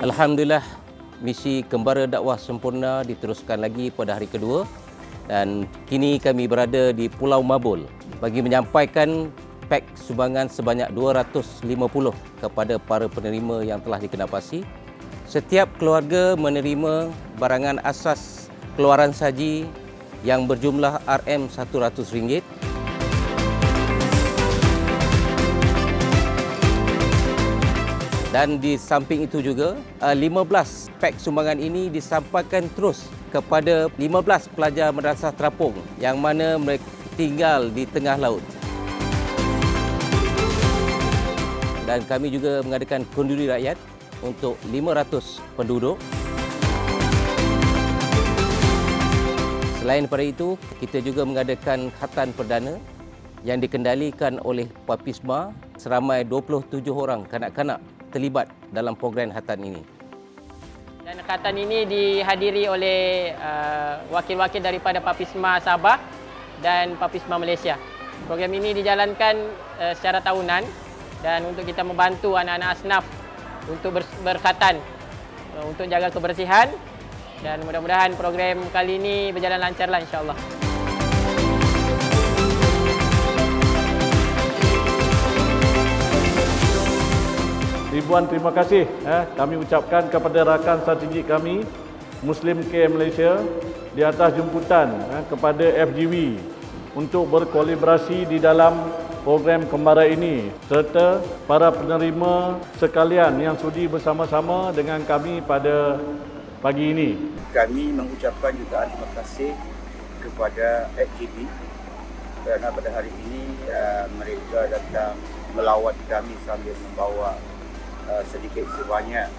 Alhamdulillah misi Kembara Dakwah Sempurna diteruskan lagi pada hari kedua dan kini kami berada di Pulau Mabul bagi menyampaikan pek sumbangan sebanyak 250 kepada para penerima yang telah dikenapasi. Setiap keluarga menerima barangan asas keluaran saji yang berjumlah RM100 Dan di samping itu juga, uh, 15 pek sumbangan ini disampaikan terus kepada 15 pelajar Madrasah Terapung yang mana mereka tinggal di tengah laut. Dan kami juga mengadakan kunduri rakyat untuk 500 penduduk. Selain daripada itu, kita juga mengadakan khatan perdana yang dikendalikan oleh Papisma seramai 27 orang kanak-kanak terlibat dalam program khatan ini. Dan khatan ini dihadiri oleh uh, wakil-wakil daripada Papisma Sabah dan Papisma Malaysia. Program ini dijalankan uh, secara tahunan dan untuk kita membantu anak-anak asnaf untuk ber- berkhatan uh, untuk jaga kebersihan dan mudah-mudahan program kali ini berjalan lancarlah insya-Allah. Ribuan terima kasih eh, kami ucapkan kepada rakan strategik kami Muslim Care Malaysia di atas jemputan eh, kepada FGV untuk berkolaborasi di dalam program kembara ini serta para penerima sekalian yang sudi bersama-sama dengan kami pada pagi ini. kami mengucapkan jutaan terima kasih kepada FGB kerana pada hari ini uh, mereka datang melawat kami sambil membawa uh, sedikit sebanyak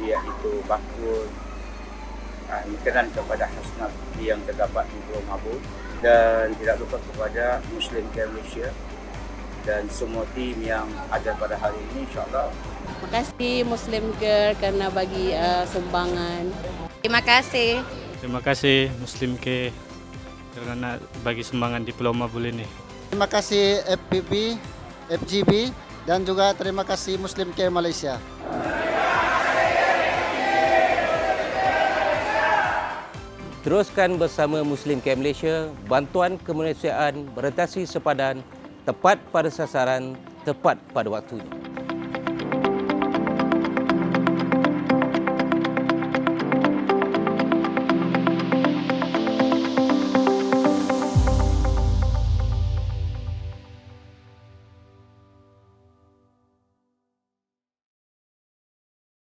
iaitu bakul uh, makanan kepada Hasnat yang terdapat di Pulau Mabul dan tidak lupa kepada Muslim Care Malaysia dan semua tim yang ada pada hari ini insyaAllah Terima kasih Muslim Girl kerana bagi uh, sumbangan. Terima kasih. Terima kasih Muslim K kerana bagi sumbangan di Pulau Mabul ini. Terima kasih FPP, FGB dan juga terima kasih Muslim Care Malaysia. Teruskan bersama Muslim Camp Malaysia, bantuan kemanusiaan beratasi sepadan, tepat pada sasaran, tepat pada waktunya.